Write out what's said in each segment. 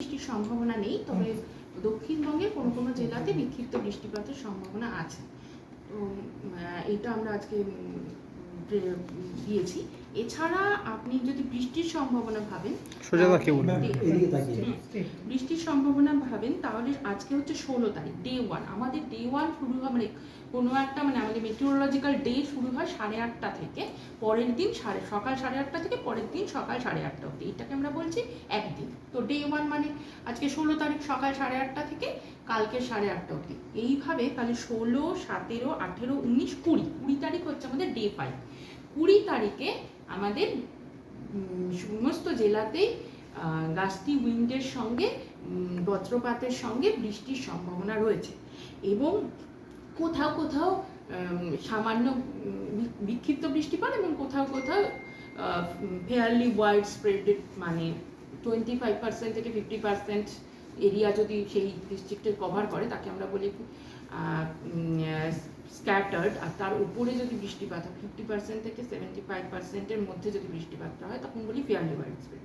বৃষ্টির সম্ভাবনা নেই, তবে দক্ষিণবঙ্গে কোনো কোনো জেলাতে বিক্ষিপ্ত বৃষ্টিপাতের সম্ভাবনা আছে। তো এটা আমরা আজকে দিয়েছি। এছাড়া আপনি যদি বৃষ্টির সম্ভাবনা ভাবেন বৃষ্টির সম্ভাবনা ভাবেন তাহলে আজকে হচ্ছে ষোলো তারিখ ডে ওয়ান আমাদের ডে ওয়ান শুরু হয় মানে কোনো একটা মানে আমাদের মেটেরোলজিক্যাল ডে শুরু হয় সাড়ে আটটা থেকে পরের দিন সাড়ে সকাল সাড়ে আটটা থেকে পরের দিন সকাল সাড়ে আটটা অবধি। এটাকে আমরা বলছি একদিন। তো ডে ওয়ান মানে আজকে ষোলো তারিখ সকাল সাড়ে আটটা থেকে কালকে সাড়ে আটটা অবধি। এইভাবে তাহলে ষোলো সতেরো আঠেরো উনিশ কুড়ি কুড়ি তারিখ হচ্ছে আমাদের ডে ফাইভ কুড়ি তারিখে আমাদের সমস্ত জেলাতেই গাছটি উইন্ডের সঙ্গে বজ্রপাতের সঙ্গে বৃষ্টির সম্ভাবনা রয়েছে। এবং কোথাও কোথাও সামান্য বিক্ষিপ্ত বৃষ্টিপাত এবং কোথাও কোথাও ফেয়ারলি ওয়াইড স্প্রেডেড মানে টোয়েন্টি ফাইভ পার্সেন্ট থেকে ফিফটি পার্সেন্ট এরিয়া যদি সেই ডিস্ট্রিক্টের কভার করে, তাকে আমরা বলি স্ক্যাটার্ড আর তার উপরে যদি বৃষ্টিপাত হয় ফিফটি পার্সেন্ট থেকে সেভেন্টি ফাইভ পার্সেন্টের মধ্যে যদি বৃষ্টিপাতটা হয়, তখন বলি ফেয়ারলি ওয়াইড স্প্রেড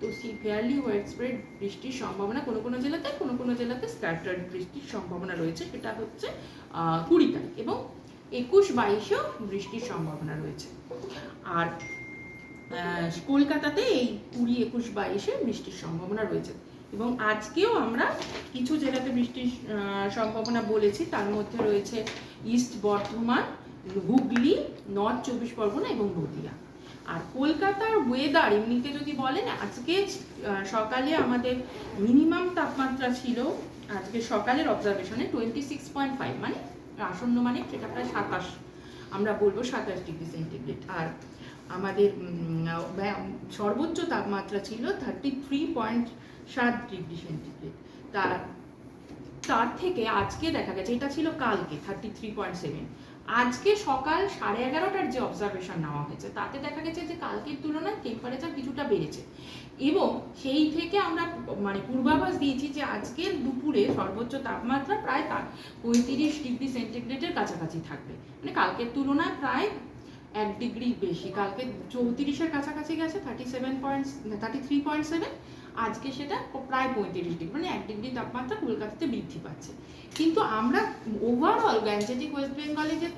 তো সেই ফেয়ারলি ওয়াইড স্প্রেড বৃষ্টির সম্ভাবনা কোনো কোনো জেলাতে, কোনো কোনো জেলাতে স্ক্যাটার্ড বৃষ্টির সম্ভাবনা রয়েছে, সেটা হচ্ছে কুড়ি তারিখ এবং একুশ বাইশেও বৃষ্টির সম্ভাবনা রয়েছে। আর কলকাতাতে এই কুড়ি, একুশ, বাইশে বৃষ্টির সম্ভাবনা রয়েছে। এবং আজকেও আমরা কিছু জেলাতে বৃষ্টির সম্ভাবনা বলেছি, তার মধ্যে রয়েছে ইস্ট বর্ধমান, হুগলি, নর্থ চব্বিশ পরগনা এবং নদিয়া। আর কলকাতার ওয়েদার এমনিতে যদি বলেন, আজকে সকালে আমাদের মিনিমাম তাপমাত্রা ছিল, আজকে সকালের অবজারভেশনে টোয়েন্টি সিক্স পয়েন্ট ফাইভ মানে আসন্ন মানে সেটা প্রায় সাতাশ, আমরা বলব সাতাশ ডিগ্রি সেন্টিগ্রেড। আর আমাদের সর্বোচ্চ তাপমাত্রা ছিল থার্টি থ্রি পয়েন্ট সাত ডিগ্রি সেন্টিগ্রেড। তার তার থেকে আজকে দেখা গেছে, এটা ছিল কালকে থার্টি থ্রি পয়েন্ট সেভেন আজকে সকাল সাড়ে এগারোটার যে অবজারভেশন নেওয়া হয়েছে, তাতে দেখা গেছে যে কালকের তুলনায় টেম্পারেচার কিছুটা বেড়েছে। এবং সেই থেকে আমরা মানে পূর্বাভাস দিয়েছি যে আজকে দুপুরে সর্বোচ্চ তাপমাত্রা প্রায় তার পঁয়ত্রিশ ডিগ্রি সেন্টিগ্রেডের কাছাকাছি থাকবে। মানে কালকের তুলনায় প্রায় এক ডিগ্রি বেশি, কালকে চৌত্রিশের কাছাকাছি গেছে thirty seven point thirty three point seven আজকে সেটা প্রায় পঁয়ত্রিশ ডিগ্রি মানে এক ডিগ্রি তাপমাত্রা কলকাতাতে বৃদ্ধি পাচ্ছে। কিন্তু আমরা ওভারঅল গ্যাঞ্জেটিক ওয়েস্ট বেঙ্গলে যে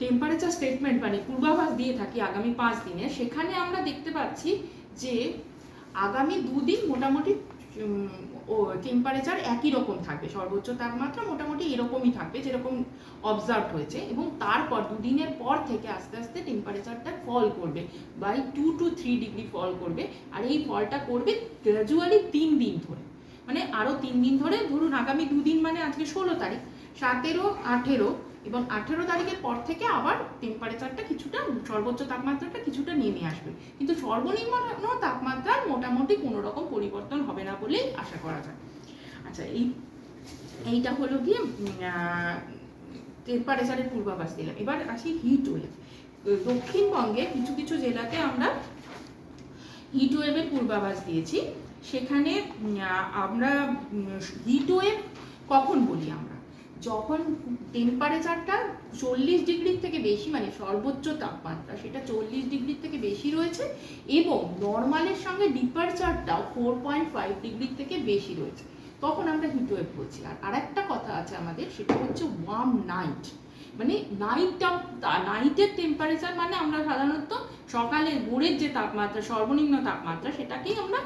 টেম্পারেচার স্টেটমেন্ট মানে পূর্বাভাস দিয়ে থাকি আগামী পাঁচ দিনে, সেখানে আমরা দেখতে পাচ্ছি যে আগামী দুদিন মোটামুটি ও টেম্পারেচার একই রকম থাকবে। সর্বোচ্চ তাপমাত্রা মোটামুটি এরকমই থাকবে, যেরকম অবজার্ভ হয়েছে। এবং তারপর দুদিনের পর থেকে আস্তে আস্তে টেম্পারেচারটা ফল করবে by two to three degree fall করবে। আর এই ফলটা করবে গ্র্যাজুয়ালি তিন দিন ধরে। মানে আরও তিন দিন ধরে, ধরুন আগামী দুদিন মানে আজকে ষোলো তারিখ, সতেরো, আঠেরো এবং আঠেরো তারিখের পর থেকে আবার টেম্পারেচারটা কিছুটা, সর্বোচ্চ তাপমাত্রাটা কিছুটা নেমে আসবে। কিন্তু সর্বনিম্ন তাপমাত্রার মোটামুটি কোনো রকম পরিবর্তন হবে না বলেই আশা করা যায়। আচ্ছা এই, এইটা হলো গিয়ে টেম্পারেচারের পূর্বাভাস দিলাম। এবার আসি হিট ওয়েভ দক্ষিণবঙ্গে কিছু কিছু জেলাতে আমরা হিট ওয়েভের পূর্বাভাস দিয়েছি। সেখানে আমরা হিট ওয়েভ কখন বলি আমরা? যখন টেম্পারেচারটা চল্লিশ ডিগ্রির থেকে বেশি মানে সর্বোচ্চ তাপমাত্রা, সেটা চল্লিশ ডিগ্রির থেকে বেশি রয়েছে এবং নর্মালের সঙ্গে ডিপারচারটাও ফোর পয়েন্ট ফাইভ ডিগ্রির থেকে বেশি রয়েছে। তখন আমরা হিটওয়েভ বলছি। আর একটা কথা আছে আমাদের, সেটা হচ্ছে ওয়ার্ম নাইট মানে নাইটটা নাইটের টেম্পারেচার মানে আমরা সাধারণত সকালে ভোরের যে তাপমাত্রা, সর্বনিম্ন তাপমাত্রা, সেটাকেই আমরা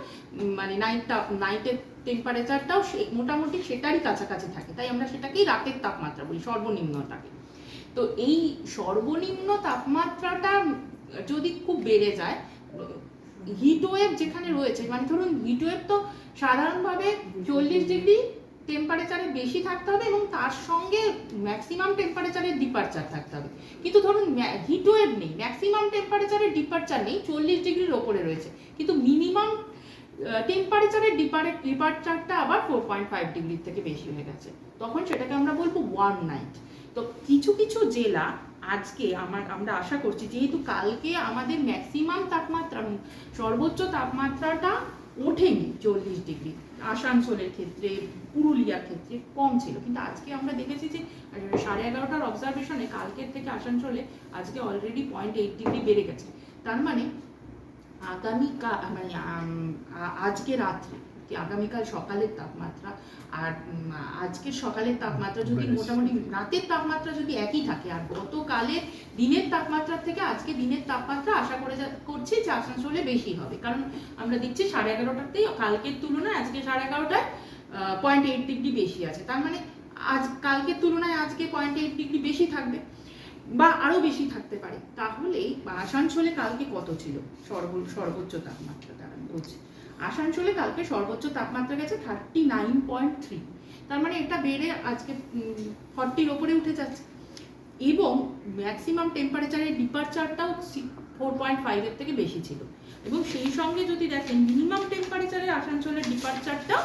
মানে নাইট তাপ নাইটের টেম্পারেচারটাও মোটামুটি সেটারই কাছাকাছি থাকে। তাই আমরা সেটাকেই রাতের তাপমাত্রা বলি সর্বনিম্নটাকে তো এই সর্বনিম্ন তাপমাত্রাটা যদি খুব বেড়ে যায় হিট ওয়েভ যেখানে রয়েছে মানে ধরুন হিট ওয়েভ তো সাধারণভাবে চল্লিশ ডিগ্রি টেম্পারেচারে বেশি থাকতে হবে এবং তার সঙ্গে ম্যাক্সিমাম টেম্পারেচারের ডিপারচার থাকতে হবে। কিন্তু ধরুন হিট ওয়েভ নেই ম্যাক্সিমাম টেম্পারেচারের ডিপারচার নেই, চল্লিশ ডিগ্রির ওপরে রয়েছে। কিন্তু মিনিমাম টেম্পারেচারের ডিপারচারটা আবার ফোর পয়েন্ট ফাইভ ডিগ্রির থেকে বেশি হয়ে গেছে। তখন সেটাকে আমরা বলব ওয়ান নাইট তো কিছু কিছু জেলা আজকে আমার, আমরা আশা করছি যেহেতু কালকে আমাদের ম্যাক্সিমাম তাপমাত্রা সর্বোচ্চ তাপমাত্রাটা ওঠেনি চল্লিশ ডিগ্রি। আসানসোলের ক্ষেত্রে, পুরুলিয়ার ক্ষেত্রে কম ছিল। কিন্তু আজকে আমরা দেখেছি যে, সাড়ে এগারোটার অবজারভেশনে কালকের থেকে আসানসোলে আজকে অলরেডি পয়েন্ট এইট ডিগ্রি বেড়ে গেছে। তার মানে আগামী মানে আজকে রাত্রে আগামীকাল সকালের তাপমাত্রা। আর আজকের সকালের তাপমাত্রা যদি মোটামুটি রাতের তাপমাত্রা যদি একই থাকে আর গতকালের দিনের তাপমাত্রার থেকে আজকে দিনের তাপমাত্রা আশা করে করছি যে আসানসোলে বেশি হবে। কারণ আমরা দিচ্ছি সাড়ে এগারোটাতেই কালকের তুলনায় আজকে সাড়ে এগারোটায় পয়েন্ট এইট ডিগ্রি বেশি আছে। তার মানে আজ কালকের তুলনায় আজকে পয়েন্ট এইট ডিগ্রি বেশি থাকবে বা আরও বেশি থাকতে পারে। তাহলে আসানসোলে কালকে কত ছিল? সর্ব সর্বোচ্চ তাপমাত্রা তারা বলছি। আসানসোলে কালকে সর্বোচ্চ তাপমাত্রা গেছে থার্টি নাইন পয়েন্ট থ্রি তার মানে এটা বেড়ে আজকে ফর্টির ওপরে উঠে যাচ্ছে। এবং ম্যাক্সিমাম টেম্পারেচারের ডিপারচারটাও ফোর পয়েন্ট ফাইভের থেকে বেশি ছিল। এবং সেই সঙ্গে যদি দেখেন মিনিমাম টেম্পারেচারে আসানসোলের ডিপারচারটাও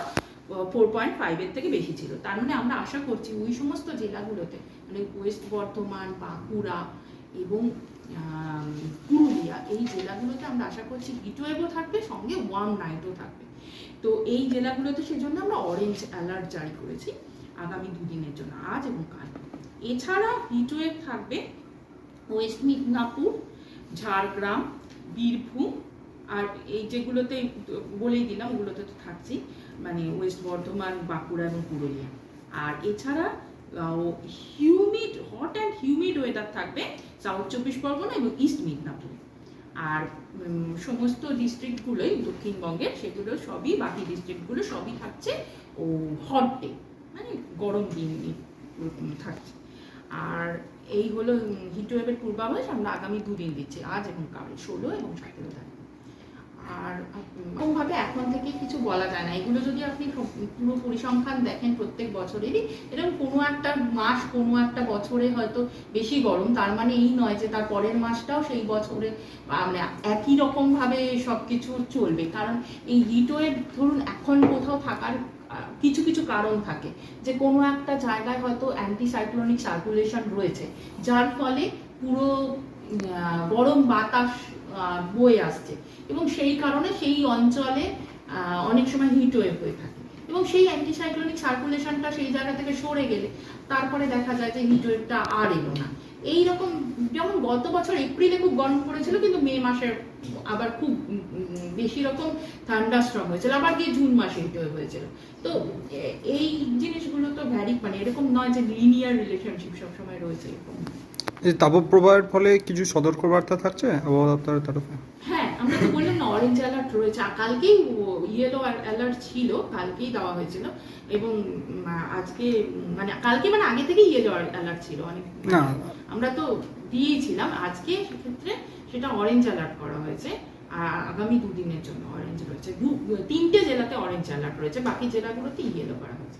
ফোর পয়েন্ট ফাইভের থেকে বেশি ছিল। তার মানে আমরা আশা করছি ওই সমস্ত জেলাগুলোতে মানে ওয়েস্ট বর্ধমান, বাঁকুড়া এবং পুরুলিয়া, এই জেলাগুলোতে আমরা আশা করছি হিটওয়েভও থাকবে, সঙ্গে ওয়ার্ম নাইটও থাকবে। তো এই জেলাগুলোতে সেজন্য আমরা অরেঞ্জ অ্যালার্ট জারি করেছি আগামী দুদিনের জন্য, আজ এবং কাল। এছাড়া হিটওয়েভ থাকবে ওয়েস্ট মিদনাপুর ঝাড়গ্রাম বীরভূম, আর এই যেগুলোতে বলেই দিলাম, ওগুলোতে তো থাকছি মানে ওয়েস্ট বর্ধমান বাঁকুড়া এবং পুরুলিয়া আর এছাড়া humid hot and humid weather থাকবে সাউথ চব্বিশ পরগনা এবং ইস্ট মিদনাপুরে। আর সমস্ত ডিস্ট্রিক্টগুলোই দক্ষিণবঙ্গের, সেগুলো সবই বাকি ডিস্ট্রিক্টগুলো সবই থাকছে, ও হট ডে মানে গরম দিন থাকছে। আর এই হলো হিটওয়েভের পূর্বাভাস আমরা আগামী দুদিন দিচ্ছি, আজ এবং কাল, ষোলো এবং সতেরো তারিখ। আর এরকমভাবে এখন থেকে কিছু বলা যায় না। এগুলো যদি আপনি পুরো পরিসংখ্যান দেখেন প্রত্যেক বছরেরই, এরকম কোনো একটা মাস, কোনো একটা বছরে হয়তো বেশি গরম, তার মানে এই নয় যে তার পরের মাসটাও সেই বছরে মানে একই রকম ভাবে সবকিছু চলবে। কারণ এই হিটওয়েভ ধরুন এখন কোথাও থাকার কিছু কিছু কারণ থাকে। যে কোনো একটা জায়গায় হয়তো অ্যান্টিসাইক্লোনিক সার্কুলেশন রয়েছে। যার ফলে পুরো গরম বাতাস বয়ে আসছে। এবং সেই কারণে সেই অঞ্চলে অনেক সময় হিট ওয়েভ হয়ে থাকে। এবং সেই অ্যান্টিসাইক্লোনিক সার্কুলেশনটা সেই জায়গা থেকে সরে গেলে তারপরে দেখা যায় যে হিট ওয়েভটা আর এলো না। এই রকম যেমন গত বছর এপ্রিলে খুব গরম পড়েছিল, কিন্তু মে মাসে আবার খুব বেশি রকম থান্ডারস্ট্রম হয়েছিল। আবার গিয়ে জুন মাসে হিট ওয়েভ হয়েছিল। তো এই জিনিসগুলো তো ভ্যারি মানে এরকম নয় যে লিনিয়ার রিলেশনশিপ সবসময় রয়েছে এরকম। এই তাপপ্রবাহের ফলে কিছু সতর্কবার্তা থাকছে? আবহাওয়া দপ্তরের তরফে। হ্যাঁ আমরা তো বললাম না অরেঞ্জ অ্যালার্ট রয়েছে। কালকেই ইয়েলো অ্যালার্ট ছিল কালকেই দেওয়া হয়েছিল। এবং আজকে মানে কালকে মানে আগে থেকেই ইয়েলো অ্যালার্ট ছিল অনেক। না। আমরা তো দিয়েছিলাম। আজকে সেক্ষেত্রে সেটা অরেঞ্জ অ্যালার্ট করা হয়েছে। আর আগামী দুদিনের জন্য অরেঞ্জ রয়েছে। তিনটে জেলাতে অরেঞ্জ অ্যালার্ট রয়েছে। বাকি জেলাগুলোতে ইয়েলো করা হয়েছে।